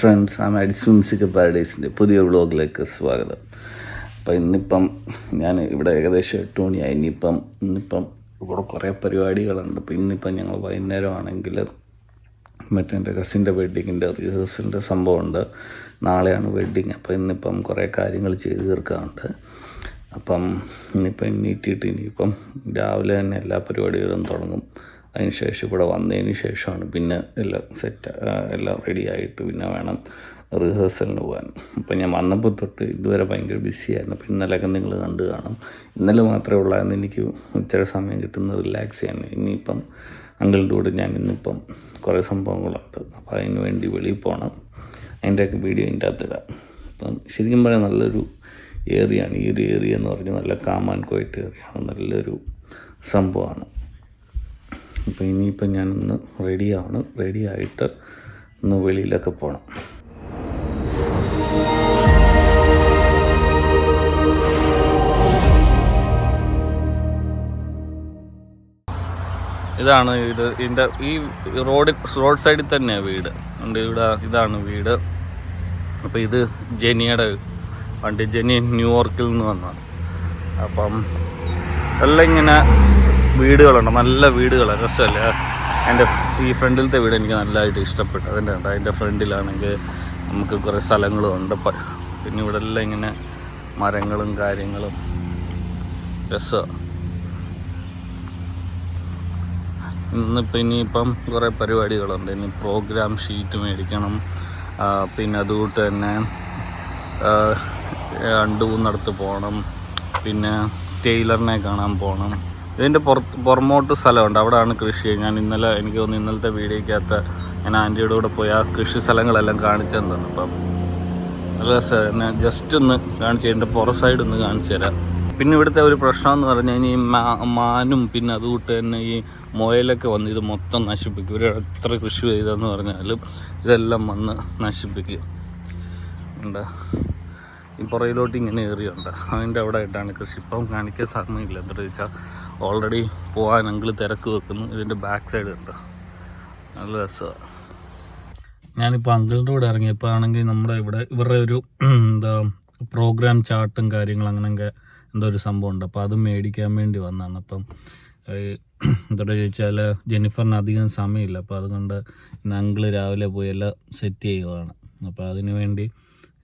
Friends ആ മാഡിസ് music പാരഡൈസിന്റെ പുതിയ വ്ളോഗിലേക്ക് സ്വാഗതം. അപ്പം ഇന്നിപ്പം ഞാൻ ഇവിടെ ഏകദേശം എട്ട് മണിയായി. ഇനിയിപ്പം ഇന്നിപ്പം ഇവിടെ കുറേ പരിപാടികളുണ്ട്. അപ്പം ഇന്നിപ്പം ഞങ്ങൾ വൈകുന്നേരം ആണെങ്കിൽ മറ്റേ എന്റെ കസിന്റെ വെഡ്ഡിങ്ങിന്റെ റിഹേഴ്സലിന്റെ സംഭവമുണ്ട്. നാളെയാണ് വെഡ്ഡിങ് അപ്പം ഇന്നിപ്പം കുറേ കാര്യങ്ങൾ ചെയ്ത് തീർക്കാറുണ്ട് അപ്പം ഇനിയിപ്പം എണ്ണീറ്റിട്ട് ഇനിയിപ്പം രാവിലെ തന്നെ എല്ലാ പരിപാടികളും തുടങ്ങും. അതിന് ശേഷം ഇവിടെ വന്നതിന് ശേഷമാണ് പിന്നെ എല്ലാം സെറ്റ് എല്ലാം റെഡി ആയിട്ട് പിന്നെ വേണം റിഹേഴ്സലിന് പോകാൻ. അപ്പം ഞാൻ വന്നപ്പോൾ തൊട്ട് ഇതുവരെ ഭയങ്കര ബിസിയായിരുന്നു അപ്പം ഇന്നലെയൊക്കെ നിങ്ങൾ കണ്ടു കാണും. ഇന്നലെ മാത്രമേ ഉള്ളായിരുന്നു എനിക്ക് ഇച്ചിരി സമയം കിട്ടുന്ന റിലാക്സ് ചെയ്യാൻ. ഇനിയിപ്പം അങ്കിളിന്റെ കൂടെ ഞാൻ ഇന്നിപ്പം കുറേ സംഭവങ്ങളുണ്ട്. അപ്പോൾ അതിന് വേണ്ടി വെളിയിൽ പോകണം. അതിന്റെയൊക്കെ വീഡിയോ അതിന്റെ അകത്തിടാം അപ്പം ശരിക്കും പറയാൻ നല്ലൊരു ഏറിയാണ് ഈ ഒരു ഏരിയ എന്ന് പറഞ്ഞാൽ നല്ല കാമാൻ കോയിട്ട് ഏറിയാണ് നല്ലൊരു സംഭവമാണ്. അപ്പോൾ ഇനിയിപ്പം ഞാനൊന്ന് റെഡിയാണ് റെഡി ആയിട്ട് ഒന്ന് വെളിയിലൊക്കെ പോകണം ഇതാണ് ഇത്. ഇതിന്റെ ഈ റോഡിൽ റോഡ് സൈഡിൽ തന്നെയാണ് വീട്. ഉണ്ട് ഇവിടെ ഇതാണ് വീട്. അപ്പോൾ ഇത് ജെനിയുടെ വണ്ടി ജെനി ന്യൂയോർക്കിൽ നിന്ന് വന്നതാണ്. അപ്പം എല്ലാം ഇങ്ങനെ വീടുകളുണ്ട്. നല്ല വീടുകളാണ് രസമല്ലേ? എന്റെ ഈ ഫ്രണ്ടിലത്തെ വീട് എനിക്ക് നല്ലതായിട്ട് ഇഷ്ടപ്പെട്ടു. അതിന്റെ ഉണ്ട് അതിന്റെ ഫ്രണ്ടിലാണെങ്കിൽ നമുക്ക് കുറേ സ്ഥലങ്ങളും ഉണ്ട്. പിന്നെ ഇവിടെ എല്ലാം ഇങ്ങനെ മരങ്ങളും കാര്യങ്ങളും. രസമാണ് ഇന്നിപ്പോൾ ഇനിയിപ്പം കുറേ പരിപാടികളുണ്ട്. ഇനി പ്രോഗ്രാം ഷീറ്റ് മേടിക്കണം. പിന്നെ അതുകൊണ്ട് തന്നെ രണ്ട് മൂന്നിടത്ത് പോകണം. പിന്നെ ടൈലറിനെ കാണാൻ പോകണം. ഇതിന്റെ പുറത്ത് പുറമോട്ട് സ്ഥലമുണ്ട്. അവിടെയാണ് കൃഷി. ഞാൻ ഇന്നലെ എനിക്ക് തോന്നുന്നു ഇന്നലത്തെ വീഡിയോക്കകത്ത് ഞാൻ ആന്റിയുടെ കൂടെ പോയി ആ കൃഷി സ്ഥലങ്ങളെല്ലാം കാണിച്ചു തന്നു അപ്പം നല്ല രസമാണ്. ഞാൻ ജസ്റ്റ് ഒന്ന് കാണിച്ചു എന്റെ പുറ സൈഡ് ഒന്ന് കാണിച്ചു തരാം. പിന്നെ ഇവിടുത്തെ ഒരു പ്രശ്നം എന്ന് പറഞ്ഞു കഴിഞ്ഞാൽ ഈ മാനും പിന്നെ അതുകൂട്ട് തന്നെ ഈ മുയലൊക്കെ വന്ന് ഇത് മൊത്തം നശിപ്പിക്കും. ഇവർ എത്ര കൃഷി ചെയ്തെന്ന് പറഞ്ഞാലും ഇതെല്ലാം വന്ന് നശിപ്പിക്കും. ഉണ്ട് ഈ പുറയിലോട്ട് ഇങ്ങനെ ഏറിയുണ്ട് അതിന്റെ അവിടെ ആയിട്ടാണ് കൃഷി. ഇപ്പം കാണിക്കാൻ സമയമില്ല. എന്താ വെച്ചാൽ ഓൾറെഡി പോകാൻ അങ്കിൾ തിരക്ക് വെക്കുന്നു. ഇതിന്റെ ബാക്ക് സൈഡ് ഉണ്ട് നല്ല രസമാണ് ഞാനിപ്പോൾ അങ്കിളിന്റെ കൂടെ ഇറങ്ങിയപ്പോൾ ആണെങ്കിൽ നമ്മുടെ ഇവിടെ ഇവരുടെ ഒരു എന്താ പ്രോഗ്രാം ചാർട്ടും കാര്യങ്ങളും അങ്ങനെയൊക്കെ എന്തോ ഒരു സംഭവം ഉണ്ട് അപ്പോൾ അത് മേടിക്കാൻ വേണ്ടി വന്നതാണ്. അപ്പം എന്തോടെ എന്താ ചോദിച്ചാൽ ജെന്നിഫറിന് അധികം സമയമില്ല. അപ്പോൾ അതുകൊണ്ട് ഇന്ന് അങ്കിൾ രാവിലെ പോയി എല്ലാം സെറ്റ് ചെയ്യുവാണ് അപ്പോൾ അതിന് വേണ്ടി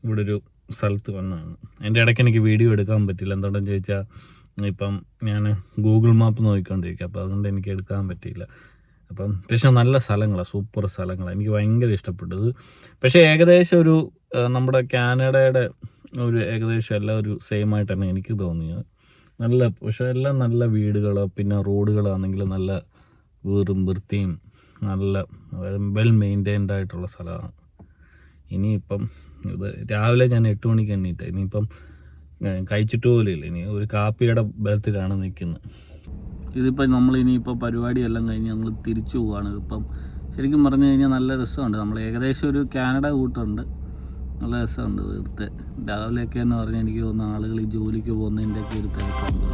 ഇവിടെ ഒരു സ്ഥലത്ത് വന്നതാണ്. എന്റെ ഇടയ്ക്ക് എനിക്ക് വീഡിയോ എടുക്കാൻ പറ്റില്ല. എന്തുകൊണ്ടെന്ന് ചോദിച്ചാൽ ഇപ്പം ഞാൻ ഗൂഗിൾ മാപ്പ് നോക്കിക്കൊണ്ടിരിക്കുക അപ്പോൾ അതുകൊണ്ട് എനിക്ക് എടുക്കാൻ പറ്റിയില്ല. അപ്പം പക്ഷേ നല്ല സ്ഥലങ്ങളാണ് സൂപ്പർ സ്ഥലങ്ങളാണ് എനിക്ക് ഭയങ്കര ഇഷ്ടപ്പെട്ടത് പക്ഷേ ഏകദേശം ഒരു നമ്മുടെ കാനഡയുടെ ഒരു ഏകദേശം എല്ലാം ഒരു സെയിം ആയിട്ടാണ് എനിക്ക് തോന്നിയത്. നല്ല പക്ഷേ എല്ലാം നല്ല വീടുകൾ പിന്നെ റോഡുകളാണെങ്കിൽ നല്ല വീറും വൃത്തിയും നല്ല വെൽ മെയിന്റൈൻഡ് ആയിട്ടുള്ള സ്ഥലമാണ്. ഇനിയിപ്പം ഇത് രാവിലെ ഞാൻ എട്ട് മണിക്ക് എണ്ണീറ്റ ഇനിയിപ്പം കഴിച്ചിട്ട് പോലും ഇനി ഒരു കാപ്പിയുടെ ബലത്തിലാണ് നിൽക്കുന്നത്. ഇതിപ്പോൾ നമ്മൾ ഇനിയിപ്പോൾ പരിപാടിയെല്ലാം കഴിഞ്ഞ് ഞങ്ങൾ തിരിച്ചു പോവാണ്. ഇപ്പം ശരിക്കും പറഞ്ഞു കഴിഞ്ഞാൽ നല്ല രസമുണ്ട്. നമ്മൾ ഏകദേശം ഒരു കാനഡ കൂട്ടുണ്ട്. നല്ല രസമുണ്ട് ഇവിടുത്തെ. രാവിലെയൊക്കെ എന്ന് പറഞ്ഞാൽ എനിക്ക് തോന്നുന്നു ആളുകൾ ഈ ജോലിക്ക് പോകുന്നതിന്റെയൊക്കെ ഒരു തിരക്കുണ്ട്.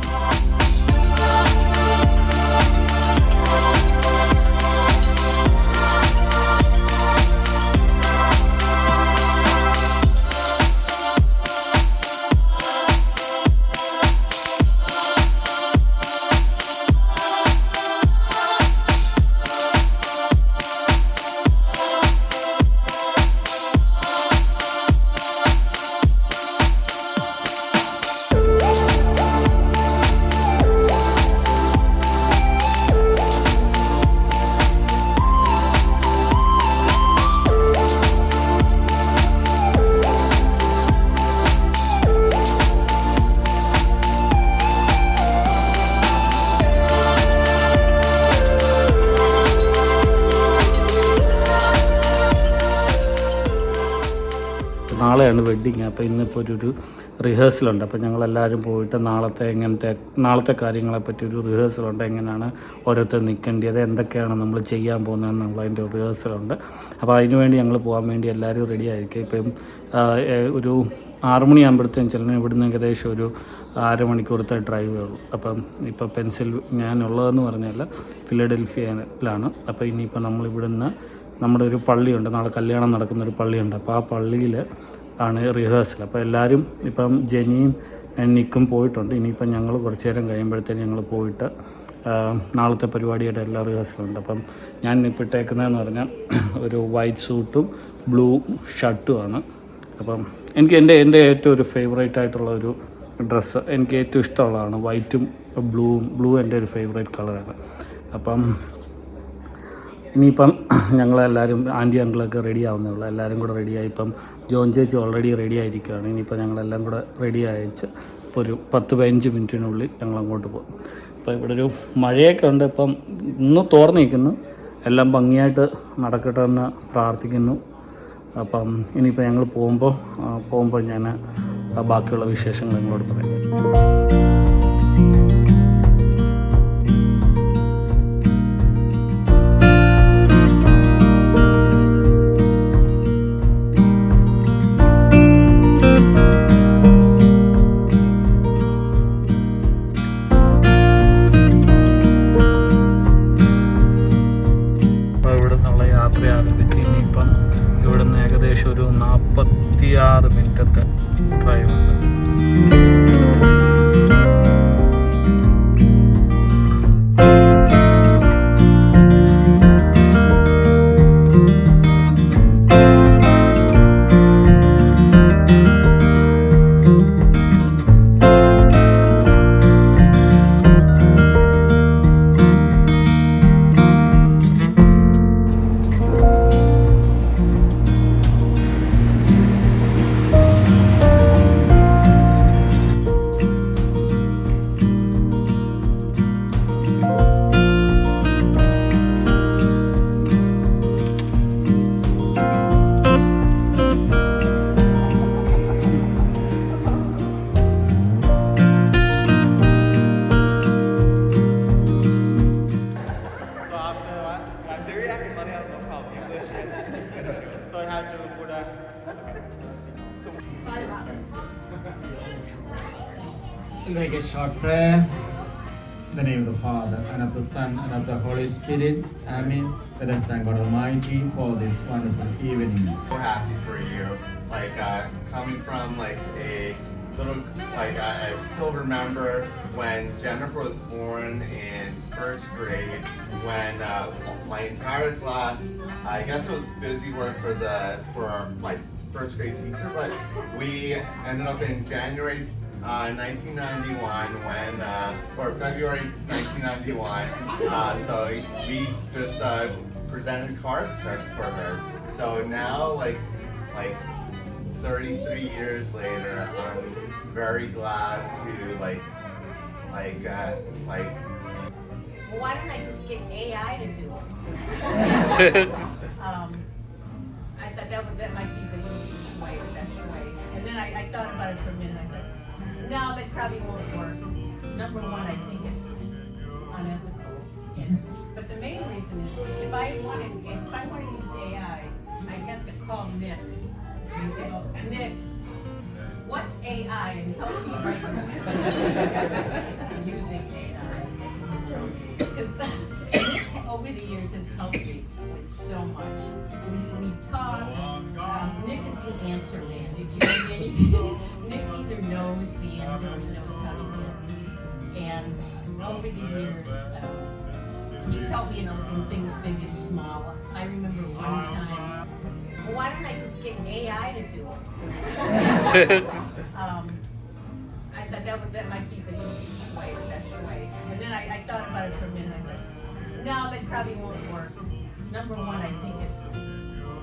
നാളെയാണ് വെഡ്ഡിങ് അപ്പോൾ ഇന്നിപ്പോൾ ഒരു റിഹേഴ്സലുണ്ട് അപ്പോൾ ഞങ്ങളെല്ലാവരും പോയിട്ട് നാളത്തെ എങ്ങനത്തെ നാളത്തെ കാര്യങ്ങളെപ്പറ്റി ഒരു റിഹേഴ്സലുണ്ട് എങ്ങനെയാണ് ഓരോരുത്തർ നിൽക്കേണ്ടത് എന്തൊക്കെയാണ് നമ്മൾ ചെയ്യാൻ പോകുന്നത് എന്നുള്ള ഒരു റിഹേഴ്സലുണ്ട് അപ്പോൾ അതിന് വേണ്ടി ഞങ്ങൾ പോകാൻ വേണ്ടി എല്ലാവരും റെഡി ആയിരിക്കും. ഇപ്പം ഒരു ആറുമണിയാകുമ്പോഴത്തേക്കും ചെല്ലണം ഇവിടുന്ന് ഏകദേശം ഒരു അരമണിക്കൂറത്തെ ഡ്രൈവേ ഉള്ളൂ. അപ്പം ഇപ്പോൾ പെൻസിൽ ഞാനുള്ളതെന്ന് പറഞ്ഞാൽ ഫിലഡൽഫിയയിലാണ് അപ്പോൾ ഇനിയിപ്പോൾ നമ്മളിവിടുന്ന് നമ്മുടെ ഒരു പള്ളിയുണ്ട്. നാളെ കല്യാണം നടക്കുന്ന ഒരു പള്ളിയുണ്ട്. അപ്പോൾ ആ പള്ളിയിൽ ആണ് റിഹേഴ്സൽ അപ്പോൾ എല്ലാവരും ഇപ്പം ജെനിയും നിക്കും പോയിട്ടുണ്ട്. ഇനിയിപ്പം ഞങ്ങൾ കുറച്ച് നേരം കഴിയുമ്പോഴത്തേന് ഞങ്ങൾ പോയിട്ട് നാളത്തെ പരിപാടിയുടെ എല്ലാ റിഹേഴ്സലും ഉണ്ട്. അപ്പം ഞാൻ ഇപ്പോൾ ഇട്ടേക്കുന്നതെന്ന് പറഞ്ഞാൽ ഒരു വൈറ്റ് സൂട്ടും ബ്ലൂ ഷർട്ടും ആണ്. അപ്പം എനിക്ക് എന്റെ എന്റെ ഏറ്റവും ഒരു ഫേവറേറ്റ് ആയിട്ടുള്ള ഒരു ഡ്രസ്സ് എനിക്ക് ഏറ്റവും ഇഷ്ടമുള്ളതാണ് വൈറ്റും ബ്ലൂവും ബ്ലൂ എന്റെ ഒരു ഫേവറേറ്റ് കളറാണ് അപ്പം ഇനിയിപ്പം ഞങ്ങളെല്ലാവരും ആന്റി അങ്കിളൊക്കെ റെഡി ആവുന്നുള്ളൂ. എല്ലാവരും കൂടെ റെഡിയായി ഇപ്പം ജോൺ ചേച്ചി ഓൾറെഡി റെഡി ആയിരിക്കുകയാണ്. ഇനിയിപ്പോൾ ഞങ്ങളെല്ലാം കൂടെ റെഡി അയച്ച് ഇപ്പോൾ ഒരു പത്ത് പതിനഞ്ച് മിനിറ്റിനുള്ളിൽ ഞങ്ങൾ അങ്ങോട്ട് പോകും. ഇപ്പോൾ ഇവിടെ ഒരു മഴയൊക്കെ ഉണ്ട്. ഇപ്പം ഇന്ന് തോർന്നു നിൽക്കുന്നു. എല്ലാം ഭംഗിയായിട്ട് നടക്കട്ടെ എന്ന് പ്രാർത്ഥിക്കുന്നു. അപ്പം ഇനിയിപ്പോൾ ഞങ്ങൾ പോകുമ്പോൾ പോകുമ്പോൾ ഞാൻ ബാക്കിയുള്ള വിശേഷങ്ങൾ നിങ്ങളോട് പറയാം. Make a short prayer. In the name of the Father, and of the Son, and of the Holy Spirit. Amen. Let us thank God Almighty for this wonderful evening. So happy for you. Like uh, coming from like a little like I, I still remember when Jennifer was born in first grade. When uh, my entire class, I guess it was busy work for the for our like first grade teacher, but we ended up in January uh, 1991 when, uh, or February 1991. Uh, so we just uh, presented cards for her. So now, like, like 33 years later, I'm very glad to like, like, uh, like. Well, why don't I just get AI to do it? Um, I thought that would, that might be the easiest way, the best way. And then I, I thought about it for a minute, I thought, no, that probably won't work. Number one, I think it's unethical. And- But the main reason is, if I wanted, if I wanted to use AI, I'd have to call Nick. And go, Nick, what's AI? And help me write this over the years, um, he's helped me in, in things big and small. I remember one time. Well, why don't I just get AI to do it? Um, I thought that would, that might be the easiest way, the best way. And then I, I thought about it for a minute, I thought, no, that probably won't work. Number one, I think it's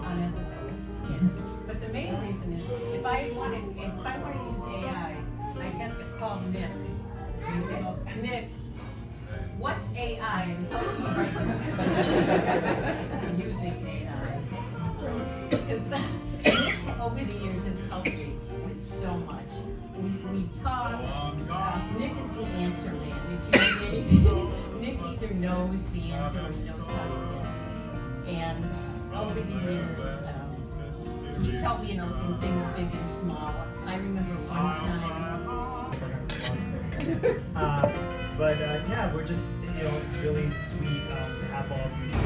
unethical. But the main reason is, if I wanted, if I wanted to use AI, I'd have to call Nick. Go, Nick, what's AI? And help me write this using AI. Because over the years has helped me with so much. We, we talk, uh, Nick is the answer man. If you need anything, Nick either knows the answer or he knows how to get it. And over the years, um, he's helped me in, in things big and small. I remember one time. Uh, but uh, yeah, we're just, you know, it's really sweet um, to have all of you.